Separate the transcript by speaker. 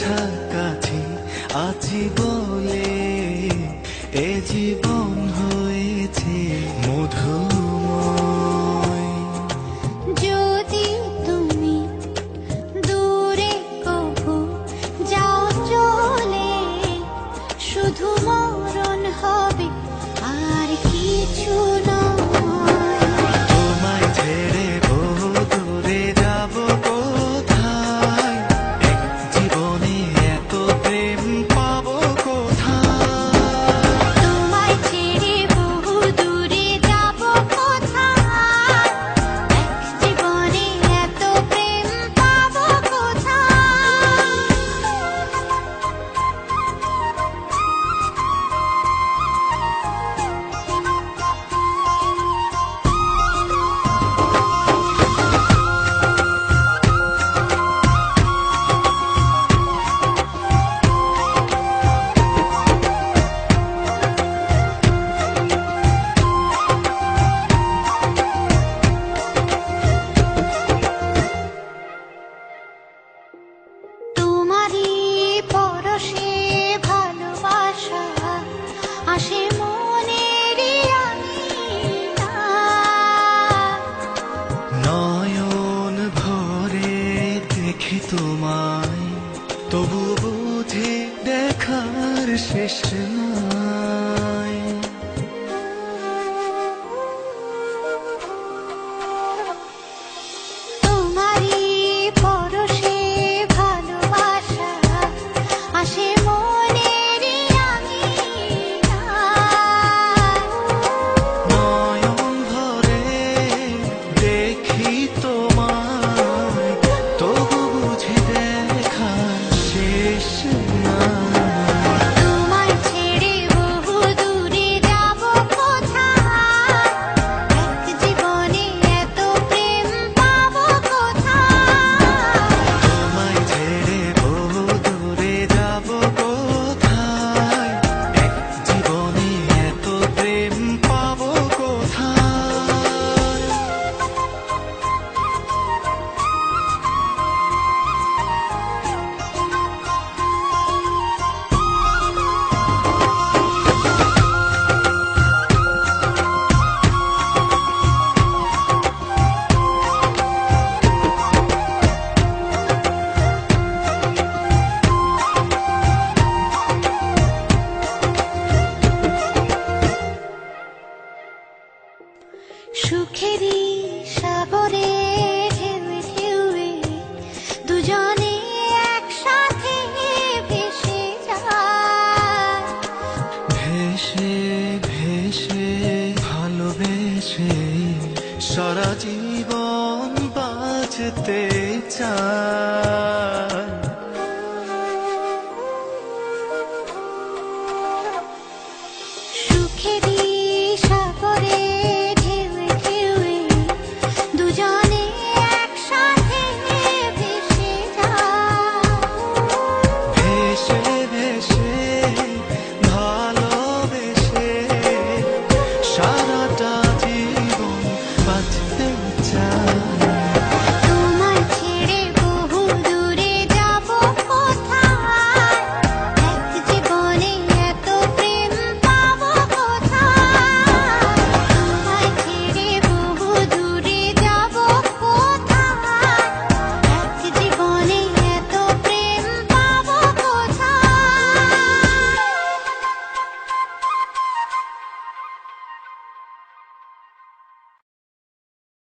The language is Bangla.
Speaker 1: কাছাকাছি আছি বল তবু বোধে দেখার শেষ না। 是。你
Speaker 2: সুখেরই সাগরে ঢেউ ঢেউয়ে দুজনে ভেসে
Speaker 1: ভেসে ভালোবেসে সারা জীবন বাঁচতে চায়।